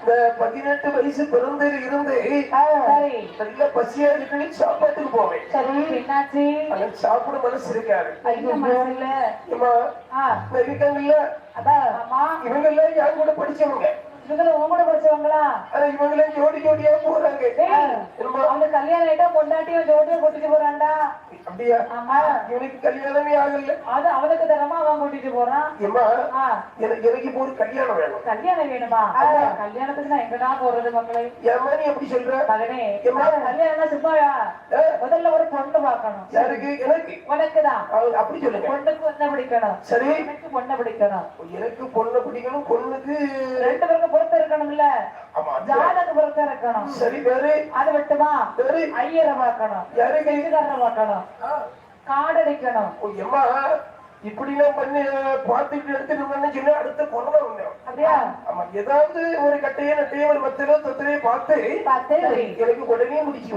இந்த பதினெட்டு வயசு பிறந்தது இருந்து நல்ல பசியா இருக்குன்னு சாப்பாட்டுக்கு போவேன். சரி என்னாச்சு? ஆனா சாப்பிட மனசு இருக்காது. இருக்காங்கல்ல இவங்க எல்லாம் யார் கூட படிச்சவங்க? இவங்கள உங்க கூட படிச்சவங்களா? இவங்க எல்லாம் ஜோடி ஜோடியா போறாங்க. அவங்க கல்யாணம் ஆயிட்டா பொண்டாட்டியும் ஜோடியும் கூட்டிட்டு போறான்டா. அப்படியா? ஆமா. இவனுக்கு கல்யாணமே ஆகல. அது அவனுக்கு தரமா அவன் கூட்டிட்டு போறான். எனக்கு எனக்கு இப்போ ஒரு கல்யாணம் வேணும். கல்யாணம் வேணுமா? கல்யாணத்துக்கு நான் எங்கடா போறது மக்களே? எப்படி சொல்ற? மகனே ஏம்மா? கல்யாணம்னா சும்மாயா முதல்ல ஒரு பொண்ணு பார்க்கணும். எனக்கு. உனக்குதான் அப்படி சொல்லுங்க. பொண்ணுக்கு பொண்ணை பிடிக்கணும். சரி. எனக்கு பொண்ணை பிடிக்கணும். எனக்கு பொண்ணை பிடிக்கணும் பொண்ணுக்கு. ரெண்டு பேருக்கும் பொறுத்து இருக்கணும்ல. ஆமா அது பொறுத்து இருக்கணும் சரி வேறு. அது விட்டுமா வேறு. ஐயரை பார்க்கணும் யாருக்கு வீட்டுக்காரரை பார்க்கணும் ஆ, காடடிக்கணும். எம்மா இப்படிலாம் பண்ணி பார்த்துட்டு எடுத்துட்டு சொன்னா அடுத்த கொரோனா வந்தோம் அப்படியா? ஆமா ஏதாவது ஒரு கட்டையோ நட்டையோ ஒரு மத்தியோ தொத்திரையோ பார்த்து எனக்கு உடனே முடிச்சு